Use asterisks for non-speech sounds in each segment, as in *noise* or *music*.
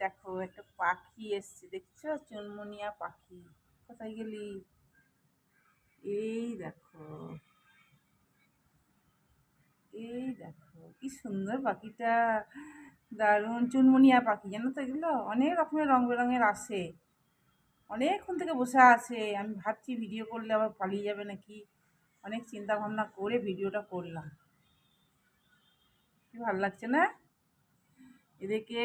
দেখো, একটা পাখি এসছে, দেখছ? চুনমুনিয়া পাখি। কোথায় গেলি? এই দেখো। এই দেখো, কি সুন্দর পাখিটা। দারুণ চুনমুনিয়া পাখি, জানো তো এগুলো? অনেক রকমের রং বেরঙের আসে। অনেকক্ষণ থেকে বসে আছে। আমি ভাবছি ভিডিও করলে আবার পালিয়ে যাবে নাকি? অনেক চিন্তা ভাবনা করে ভিডিওটা করলাম। কি ভালো লাগছে না? এদেরকে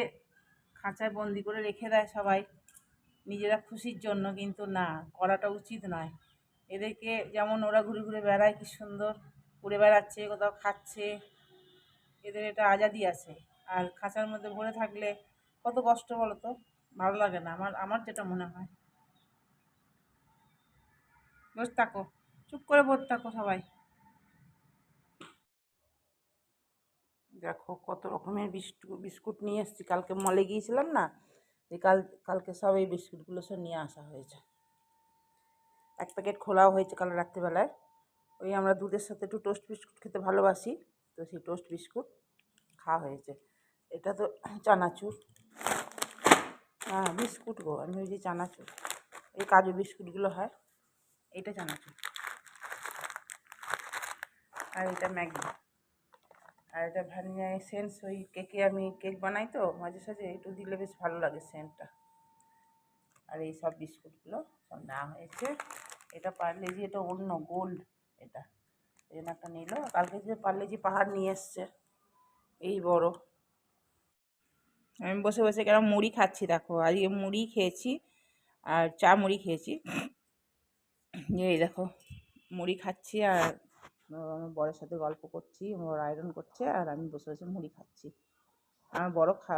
খাঁচায় বন্দি করে রেখে দেয় সবাই। নিজেরা খুশির জন্য কিন্তু না, করাটা উচিত নয়। এদেরকে যেমন ওরা ঘুরে ঘুরে বেড়ায়, কি সুন্দর। ঘুরে বেড়াচ্ছে, কোথাও খাচ্ছে। এদের এটা আজাদি আছে। আর খাঁচার মধ্যে ভরে থাকলে কত কষ্ট বলো তো ভালো লাগে না। আমার আমার যেটা মনে হয়। বস থাকো। চুপ করে বসে থাকো সবাই। দেখো কত রকমের বিস্কুট বিস্কুট নিয়ে এসেছি। কালকে মলে গিয়েছিলাম না কাল, কালকে সব এই বিস্কুটগুলো সব নিয়ে আসা হয়েছে। এক প্যাকেট খোলাও হয়েছে কাল রাত্রিবেলায়। ওই আমরা দুধের সাথে একটু টোস্ট বিস্কুট খেতে ভালোবাসি, তো সেই টোস্ট বিস্কুট খাওয়া হয়েছে। এটা তো চানাচুর। হ্যাঁ বিস্কুট গো, আমি ওই যে চানাচুর। এই কাজু বিস্কুটগুলো হয়, এটা চানাচুর। আর এটা ম্যাগি। আর এটা ভ্যানিলা এসেন্স ওই কেকে আমি কেক বানাই তো, মাঝে সাঝে একটু দিলে বেশ ভালো লাগে সেন্টটা আর এই সব বিস্কুটগুলো সব নেওয়া হয়েছে। এটা পার্লেজি, এটা অন্য গোল্ড এটা। এই একটা নিল। কালকে যে পার্লেজি পাহাড় নিয়ে এসছে, এই বড়। আমি বসে বসে কেন মুড়ি খাচ্ছি, দেখো। আজকে মুড়ি খেয়েছি, আর চা মুড়ি খেয়েছি। এই দেখো, মুড়ি খাচ্ছি আর আমার বরের সাথে গল্প করছি বড় আয়রন করছে, আর আমি বসে বসে মুড়ি খাচ্ছি। আমার বড় খা,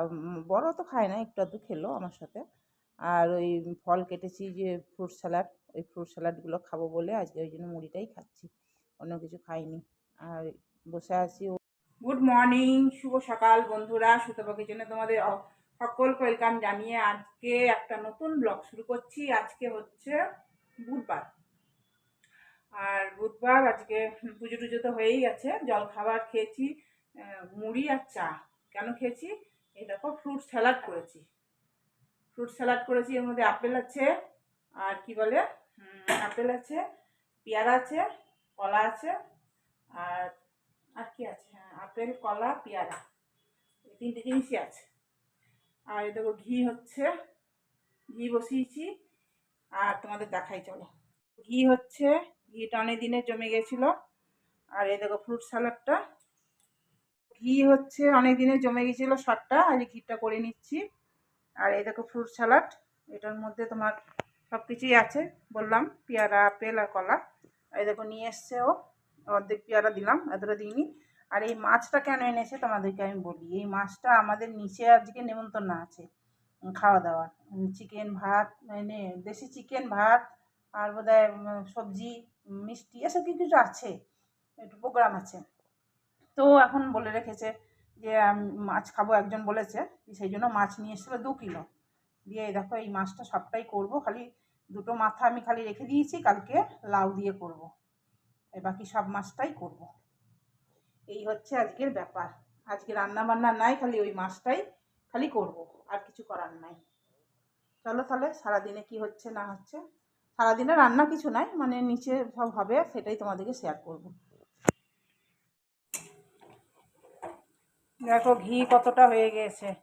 বড় তো খায় না, একটু আধটু খেলো আমার সাথে। আর ওই ফল কেটেছি যে ফ্রুট স্যালাড, ওই ফ্রুট স্যালাডগুলো খাব বলে আজকে ওই জন্য মুড়িটাই খাচ্ছি। অন্য কিছু খাইনি। আর বসে আছি গুড মর্নিং শুভ সকাল বন্ধুরা সুতপাখির জন্য তোমাদের সকলকে ওয়েলকাম জানিয়ে আজকে একটা নতুন ব্লগ শুরু করছি। আজকে হচ্ছে বুধবার। আর বুধবার আজকে পুজো টুজো তো হয়েই গেছে। জল খাবার খেয়েছি মুড়ি আর চা। কেন খেয়েছি? এই দেখো, ফ্রুট স্যালাড করেছি। ফ্রুট স্যালাড করেছি, এর মধ্যে আপেল আছে, আর কি বলে? আপেল আছে, পেয়ারা আছে, কলা আছে, আর আর কি আছে? হ্যাঁ আপেল, কলা, পেয়ারা। এই তিনটে জিনিসই আছে। আর এই দেখো, ঘি হচ্ছে। ঘি বসিয়েছি। আর তোমাদের দেখাই, চলো। ঘি হচ্ছে ঘিটা অনেক দিনে জমে গেছিল। আর এই দেখো ফ্রুট স্যালাডটা ঘি হচ্ছে অনেক দিনে জমে গেছিল শটটা আজ ঘিটা করে নিচ্ছি। আর এই দেখো ফ্রুট স্যালাড এটার মধ্যে তোমার সব কিছুই আছে বললাম পেয়ারা আপেল আর কলা। এই দেখো নিয়ে এসছে ও অর্ধেক পেয়ারা দিলাম এতটা দিইনি। আর এই মাছটা কেন এনেছে তোমাদেরকে আমি বলি এই মাছটা আমাদের নিচে আজকে নেমন্তন্ন আছে খাওয়া দাওয়া চিকেন ভাত মানে দেশি চিকেন ভাত আর উম, সবজি মিষ্টি এসব কিছু কিছু আছে? একটু প্রোগ্রাম আছে। তো এখন বলে রেখেছে যে মাছ খাব একজন বলেছে সেই জন্য মাছ নিয়ে এসেছিল দু কিলো। দিয়ে দেখো এই মাছটা সবটাই করব, খালি দুটো মাথা আমি খালি রেখে দিয়েছি, কালকে লাউ দিয়ে করব। এই বাকি সব মাছটাই করব। এই হচ্ছে আজকের ব্যাপার। আজকে রান্না বান্না নাই, খালি ওই মাছটাই খালি করব, আর কিছু করার নাই। চলো তাহলে সারাদিনে কি হচ্ছে না হচ্ছে সারাদিনে রান্না কিছু নাই মানে নিচে সব হবে, সেটাই তোমাদেরকে শেয়ার করব। দেখো ঘি কতটা হয়ে গেছে।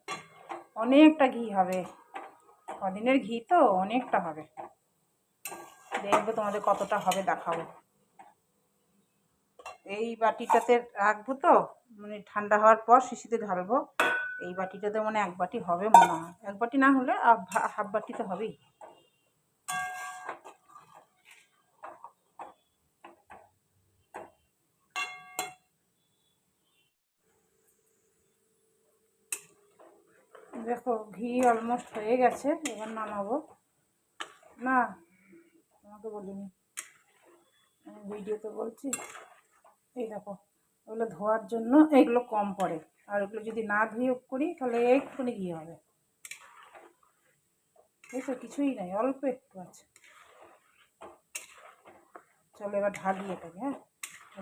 অনেকটা ঘি হবে। কদিনের ঘি তো, অনেকটা হবে। দেখব তোমাদের কতটা হবে, দেখাবো। এই বাটিটাতে রাখব তো মানে ঠান্ডা হওয়ার পর শিশিতে ঢালবো। এই বাটিটাতে মানে এক বাটি হবে মনে হয়। এক বাটি না হলে হাফ- বাটি তো হবেই। দেখো, ঘি অলমোস্ট হয়ে গেছে, এবার নামাবো। না, তোমাকে বলিনি। আমি ভিডিওতে বলছি, এই দেখো, ওগুলো ধোয়ার জন্য এগুলো কম পড়ে। আর ওগুলো যদি না ধুয়ে করি, তাহলে একটুখানি ঘি হবে। বুঝছ? কিছুই নাই, অল্প একটু আছে। চলো এবার ঢালি এটাকে হ্যাঁ?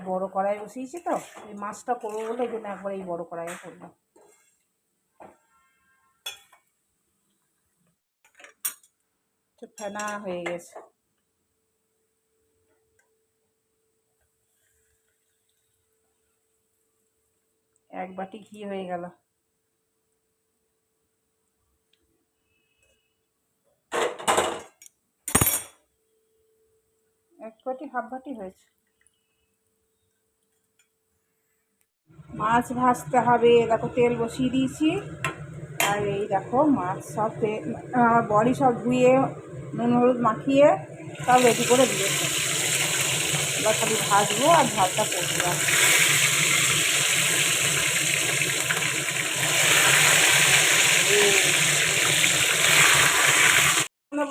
বড়ো কড়াই বসিয়েছি তো, এই মাছটা করব বলে এই জন্য একবার এই বড়ো কড়াইয়ে করলাম। ফেনা হয়ে গেছে। এক বাটি ঘি হয়ে গেল। এক বাটি, হাফ বাটি হয়েছে। মাছ ভাজতে হবে। দেখো, তেল বসিয়ে দিয়েছি। আর এই দেখো, মাছ সব আমার বড়ি সব ধুয়ে নুন, হলুদ মাখিয়ে সব রেডি করে দিয়েছে এবার খালি ভাজবো আর ঝালটা করব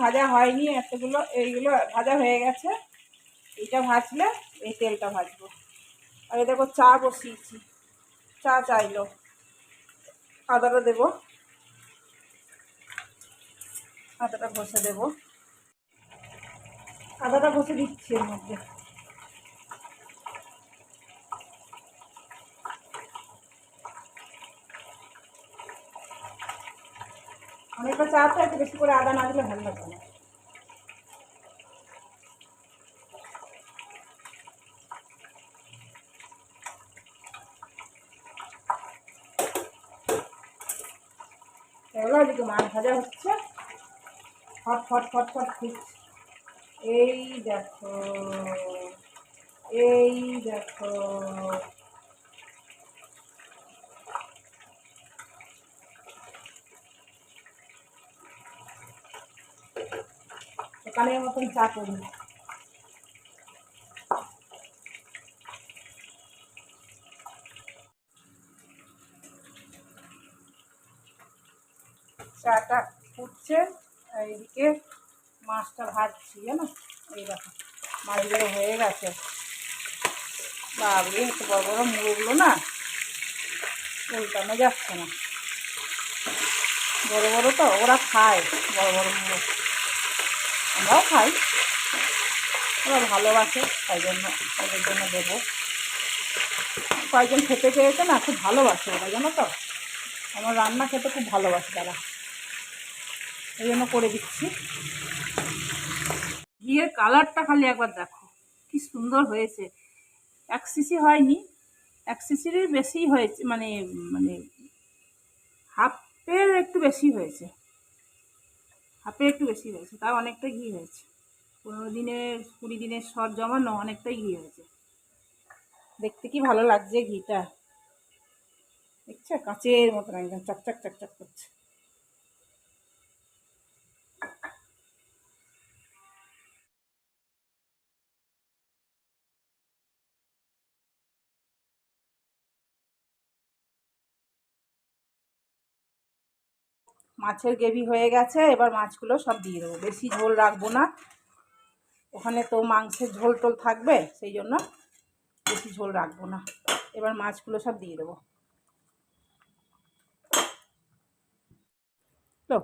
ভাজা হয়নি, এতগুলো, এইগুলো ভাজা হয়ে গেছে। এইটা ভাজলে এই তেলটা ভাজবো। আর এই দেখো চা বসিয়েছি, চা চাইলো। আদাটা দেবো। আদাটা ঘষে দেবো। আদাটা বসে দিচ্ছি এর মধ্যে। অনেকটা চা তো একটু বেশি করে আদা না দিলে ভালো লাগবে না। মাছ ভাজা হচ্ছে। ফট ফট ফট ফট, ফুটছে। এই দেখো এই দেখো। দোকানের মতন চা করি। চাটা ফুটছে এইদিকে মাছটা ভাজছি, জানো? এই দেখো, মাছগুলো হয়ে গেছে। বাবরে, এত বড় বড় মুড়োগুলো না, উল্টানো যাচ্ছে না। বড় বড় তো, ওরা খায় বড় বড় মুড়ো আমরাও খাই। ওরা ভালোবাসে, তাই জন্য ওদের জন্য দেবো। কয়েকজন খেতে চেয়েছে না, খুব ভালোবাসে ওরা, জানো তো? আমার রান্না খেতে খুব ভালোবাসে তারা। এই জন্য করে দিচ্ছি। ঘিয়ের কালারটা খালি একবার দেখো, কি সুন্দর হয়েছে। এক সিসি হয়নি, এক সিসিরই বেশি হয়েছে মানে মানে হাফের একটু বেশি হয়েছে। হাফের একটু বেশি হয়েছে, তাও অনেকটা ঘি হয়েছে। পনেরো দিনের, কুড়ি দিনের সর জমানো অনেকটাই ঘি হয়েছে। দেখতে কি ভালো লাগছে ঘিটা? দেখছ? কাঁচের মতন একদম, চকচক চকচক করছে। মাছের গ্রেভি হয়ে গেছে এবার মাছগুলো সব দিয়ে দেবো বেশি ঝোল রাখবো না ওখানে তো মাংসের ঝোল টোল থাকবে সেই জন্য বেশি ঝোল রাখবো না এবার মাছগুলো সব দিয়ে দেবো लो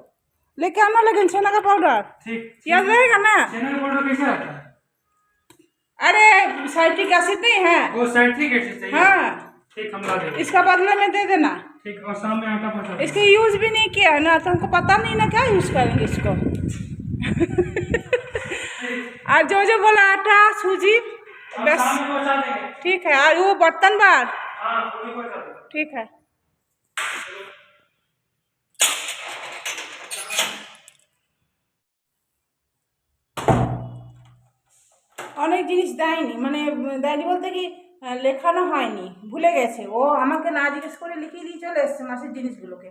लेके आना लेकिन छेना का पाउडर ठीक याद रहेगा ना चैनल पाउडर कैसे आता है अरे साइट्रिक एसिड नहीं है वो साइट्रिक एसिड चाहिए हाँ ठीक हम ला देंगे इसका बदले में दे देना ठीक और शाम में आटा पहुंचा देंगे। इसका यूज भी नहीं किया है ना तो हमको पता नहीं ना क्या यूज करेंगे इसको *laughs* और जो जो बोला आटा सूजी हम बस शाम में पहुंचा देंगे ठीक है और वो बर्तन बार हाँ वो भी पहुंचा देंगे ठीक है অনেক জিনিস দেয়নি মানে উম, দেয়নি বলতে কি আহ, লেখানো হয়নি, ভুলে গেছে। ও আমাকে না জিজ্ঞেস করে লিখিয়ে দিয়ে চলে এসছে মাসের জিনিসগুলোকে।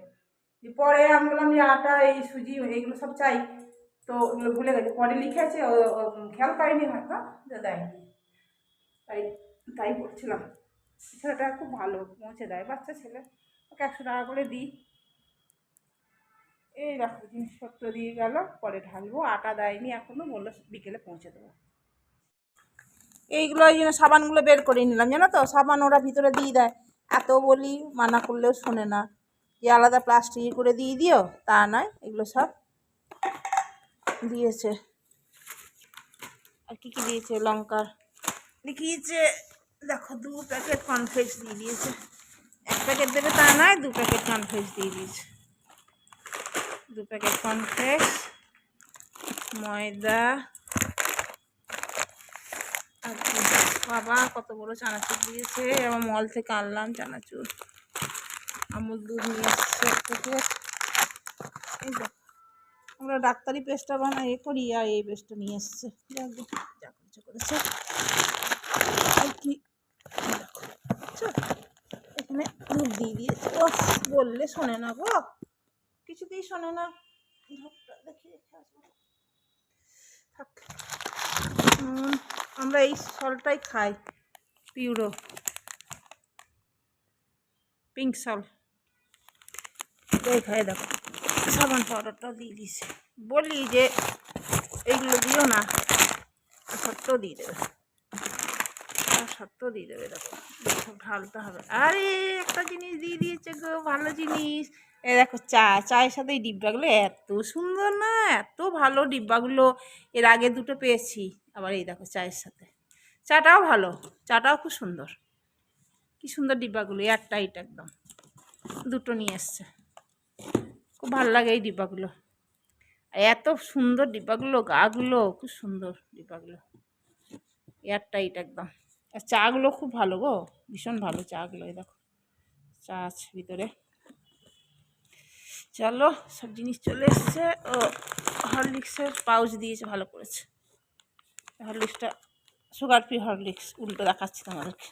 পরে আমি বললাম যে আটা, এই সুজি, এইগুলো সব চাই। তো ওগুলো ভুলে গেছে। পরে লিখেছে, ও খেয়াল করেনি হয়তো, যে দেয়নি। তাই তাই করছিলাম। ছেলেটা খুব ভালো, পৌঁছে দেয়। বাচ্চা ছেলে, ওকে একশো টাকা করে দিই। এই দেখো, জিনিসপত্র দিয়ে গেল, পরে ঢালবো। আটা দেয়নি এখনও বলল বিকেলে পৌঁছে দেবো। এইগুলো এই জন্য সাবানগুলো বের করে নিলাম, জানো তো? সাবান ওরা ভিতরে দিয়ে দেয়। এত বলি মানা করলেও শোনে না। যে আলাদা প্লাস্টিক করে দিয়ে দিও, তা নয়, এগুলো সব দিয়েছে। আর কী কী দিয়েছে লঙ্কার? লিখিয়েছে দেখো, দু প্যাকেট কনফ্লেক্স দিয়ে দিয়েছে। এক প্যাকেট দেবে তা নয়, দু প্যাকেট কনফ্লেক্স দিয়ে দিয়েছে। দু প্যাকেট কনফ্লেক্স ময়দা বাবা কত বড় চানাচুর দিয়েছে। আমার মল থেকে আনলাম চানাচুর। আমুল দুধ নিয়ে এসছে এক আমরা ডাক্তারি পেস্টটা বানাই এ করি আর এই পেস্টটা নিয়ে এসছে। যাক যা করেছে করেছে। কি? এখানে দুধ দিয়ে দিয়েছে। ও বললে শোনে না গো। কিছুতেই শোনে না। দেখি থাক। উম, আমরা এই সলটাই খাই। পিউরো। Pink salt. খাই দেখো, সাবান পাউডারটাও দিয়ে দিছে বলি যে এইগুলো দিও না সত্ত্বেও দিয়ে দেবে। সত্ত্বেও দিয়ে দেবে, দেখো। ঢালতে হবে। আরে, একটা জিনিস দিয়ে দিয়েছে গো, ভালো জিনিস। এ দেখো, চা, চায়ের সাথে এই ডিব্বাগুলো এত সুন্দর না, এত ভালো ডিব্বাগুলো। এর আগে দুটো পেয়েছি। আবার এই দেখো চায়ের সাথে। চাটাও ভালো, চাটাও খুব সুন্দর। কি সুন্দর ডিব্বাগুলো এয়ার টাইট একদম। দুটো নিয়ে এসছে। খুব ভালো লাগে এই ডিব্বাগুলো। এত সুন্দর ডিব্বাগুলো, গাগুলো, খুব সুন্দর ডিব্বাগুলো। এয়ার টাইট একদম। আর চাগুলো খুব ভালো গো, ভীষণ ভালো চাগুলো, এই দেখো। চা আছে ভিতরে। চলো, সব জিনিস চলে এসছে। ও, হরলিক্সের পাউচ দিয়েছে, ভালো করেছে। হরলিক্সটা সুগার ফ্রি হরলিক্স উল্টো দেখাচ্ছি তোমাদেরকে।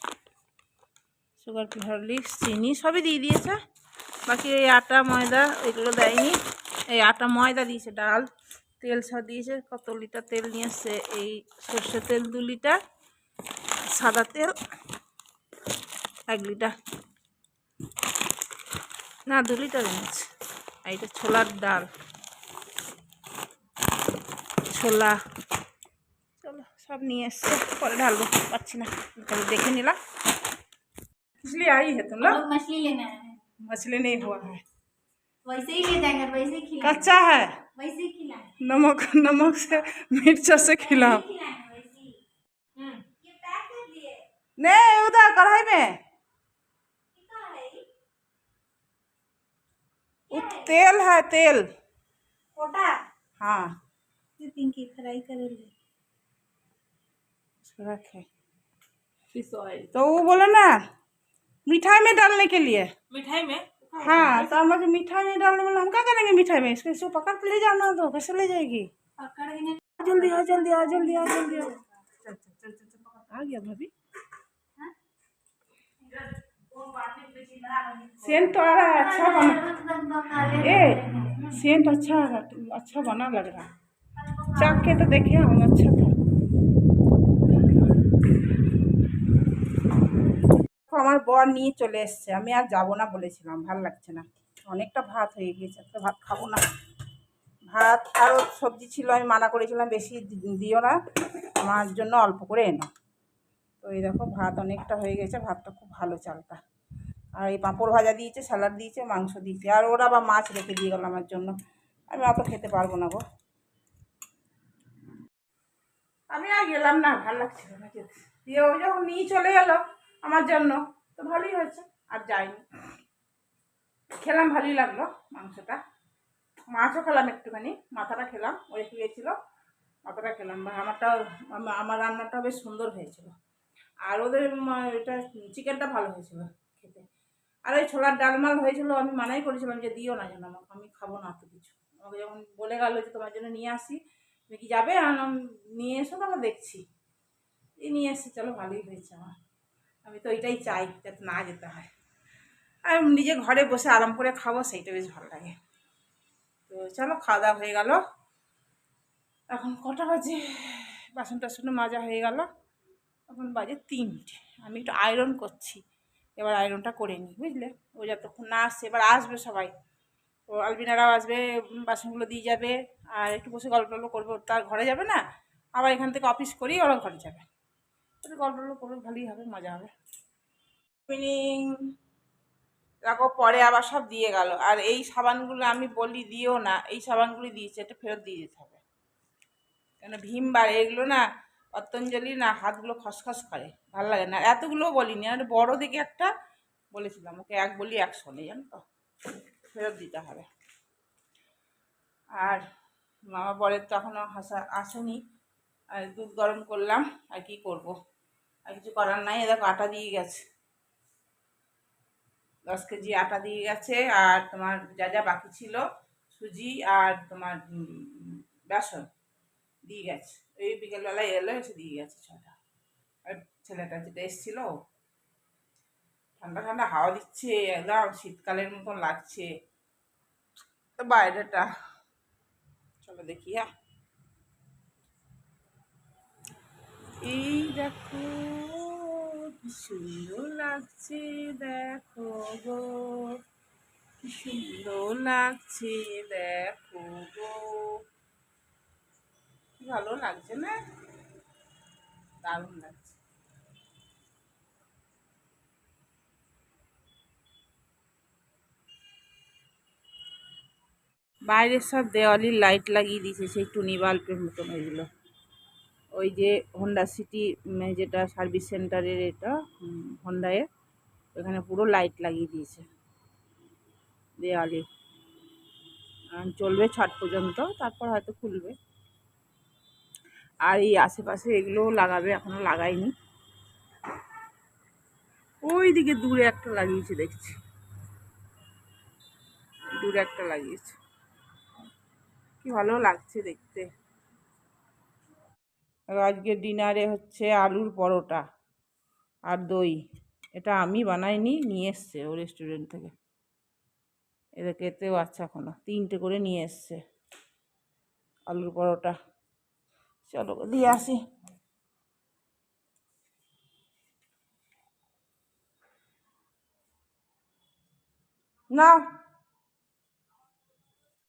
সুগার ফ্রি হরলিক্স চিনি সবই দিয়ে দিয়েছে। বাকি এই আটা, ময়দা এগুলো দেয়নি। এই আটা, ময়দা দিয়েছে, ডাল, তেল সব দিয়েছে। কত লিটার তেল নিয়ে এসছে? এই সর্ষের তেল দু লিটার, সাদা তেল এক লিটার। না, দু লিটার এনেছে। এইটা ছোলার ডাল। ছোলা। সব নিয়ে এসছে পরে ঢালবো পাচ্ছি না তাহলে দেখে নিলাম इसलिए आई है तुम लोग लोग मछली लेना है मछली नहीं हुआ है वैसे ही ले जाएंगे वैसे ही खिलाएंगे कच्चा है वैसे ही खिलाएंगे नमक नमक से मिर्चा से खिलाओ खिलाएंगे वैसे ही हम्म। ये पैक कर दिए नहीं उधर कढ़ाई में कितना है ये? वो तेल है तेल कोटा हाँ ये पिंकी फ्राई करेंगे इसको रखे। तो वो बोले ना मिठाई में डालने के लिए। मिठाई में? हाँ तो हम मिठाई में डालने वाला हम क्या करेंगे मिठाई में? इसको इसको पकड़ के ले जाना तो कैसे ले जाएगी? जल्दी आ जल्दी आ जल्दी आ जल्दी आ। गया भाभी। सेंट तो आ रहा है अच्छा बना। ए सेंट अच्छा आ रहा अच्छा बना लग रहा। चाक के तो देखे हम अच्छा দেখো, আমার বর নিয়ে চলে এসছে। আমি আর যাব না বলেছিলাম ভালো লাগছে না। অনেকটা ভাত হয়ে গিয়েছে একটা ভাত খাব না। ভাত আরও সবজি ছিল আমি মানা করেছিলাম বেশি দিও না আমার জন্য অল্প করে এনো তো এই দেখো ভাত অনেকটা হয়ে গেছে ভাতটা খুব ভালো চালটা। আর এই পাঁপড় ভাজা দিয়েছে স্যালাড দিয়েছে মাংস দিয়েছে আর ওরা বা মাছ রেখে দিয়ে গেল আমার জন্য। আমি অত খেতে পারব না গো। আমি আর গেলাম না ভালো লাগছিল না দিয়ে ও যখন নিয়ে চলে গেল আমার জন্য। তো ভালোই হয়েছে, আর যাইনি। খেলাম, ভালোই লাগল মাংসটা। মাছও খেলাম একটুখানি, মাথাটা খেলাম, ওই গেছিল মাথাটা খেলাম। বা আমারটা আমার রান্নাটা বেশ সুন্দর হয়েছিল। আর ওদের এটা চিকেনটা ভালো হয়েছিল খেতে। আর ওই ছোলার ডালমাল হয়েছিল, আমি মানাই করেছিলাম যে দিও না যেন আমাকে, আমি খাব না অত কিছু। আমাকে যখন বলে গেল যে তোমার জন্য নিয়ে আসি, তুমি কি যাবে? আর নিয়ে এসো, তাহলে দেখছি। এই নিয়ে এসছি, চলো ভালোই হয়েছে আমার। আমি তো এটাই চাই যাতে না যেতে হয়। আর নিজে ঘরে বসে আরাম করে খাব, সেইটা বেশ ভালো লাগে। তো চলো, খাওয়া দাওয়া হয়ে গেল। এখন কটা বাজে? বাসন টাসন মাজা হয়ে গেল। এখন বাজে তিনটে। আমি একটু আয়রন করছি। এবার আয়রনটা করে নিই, বুঝলে? ও যতক্ষণ না আসছে, এবার আসবে সবাই। তো আলবিনারাও আসবে, বাসনগুলো দিয়ে যাবে। আর একটু বসে গল্প টল্প করবে তার ঘরে যাবে না। আবার এখান থেকে অফিস করেই ওরা ঘরে যাবে। একটু গল্প করবে ভালোই হবে, মজা হবে। ইভিনিং দেখো, পরে আবার সব দিয়ে গেল। আর এই সাবানগুলো আমি বলি দিও না, এই সাবানগুলি দিয়েছে, এটা ফেরত দিয়ে দিতে হবে। কেন ভীম বার এগুলো না পতঞ্জলি না হাতগুলো খসখস করে, ভালো লাগে না। এতগুলো বলিনি, আর বড় দিকে একটা বলেছিলাম, ওকে এক বলি, এক শোনে, জানো তো? ফেরত দিতে হবে। আর মামা বরের তো এখনও হাসা, আসেনি। আর দুধ গরম করলাম, আর কি করব? আর কিছু করার নাই। দেখো আটা দিয়ে গেছে। দশ কেজি আটা দিয়ে গেছে আর তোমার যা যা বাকি ছিল, সুজি আর তোমার বেসন দিয়ে গেছে। এই বিকেলবেলায় এলো, এসে দিয়ে গেছে ছটা। আর ছেলেটা যেটা এসেছিল, ঠান্ডা ঠান্ডা হাওয়া দিচ্ছে, একদম শীতকালের মতন লাগছে। তো বাইরেটা, চলো দেখি হ্যাঁ। এই দেখো, কি সুন্দর লাগছে, দেখো গো। কি সুন্দর লাগছে, দেখো গো। ভালো লাগছে না? দারুণ লাগছে। বাইরের সব দেওয়ালির লাইট লাগিয়ে দিয়েছে, সেই টুনি বাল্বের মতন ওইগুলো ওই যে হন্ডা সিটি যেটা সার্ভিস সেন্টারের এটা হুম, হোন্ডায়ের ওখানে পুরো লাইট লাগিয়ে দিয়েছে। দেওয়ালে আর চলবে ছট পর্যন্ত তারপর হয়তো খুলবে। আর এই আশেপাশে এগুলোও লাগাবে এখনও লাগায়নি ওই দিকে দূরে একটা লাগিয়েছে দেখছি। দূরে একটা লাগিয়েছে। কি ভালো লাগছে দেখতে। আজকে ডিনারে হচ্ছে আলুর পরোটা আর দই। এটা আমি বানাইনি, নিয়ে এসছে ও রেস্টুরেন্ট থেকে। এটা খেতেও আছে এখনও, তিনটে করে নিয়ে এসছে আলুর পরোটা। চলো দিয়ে আসি। না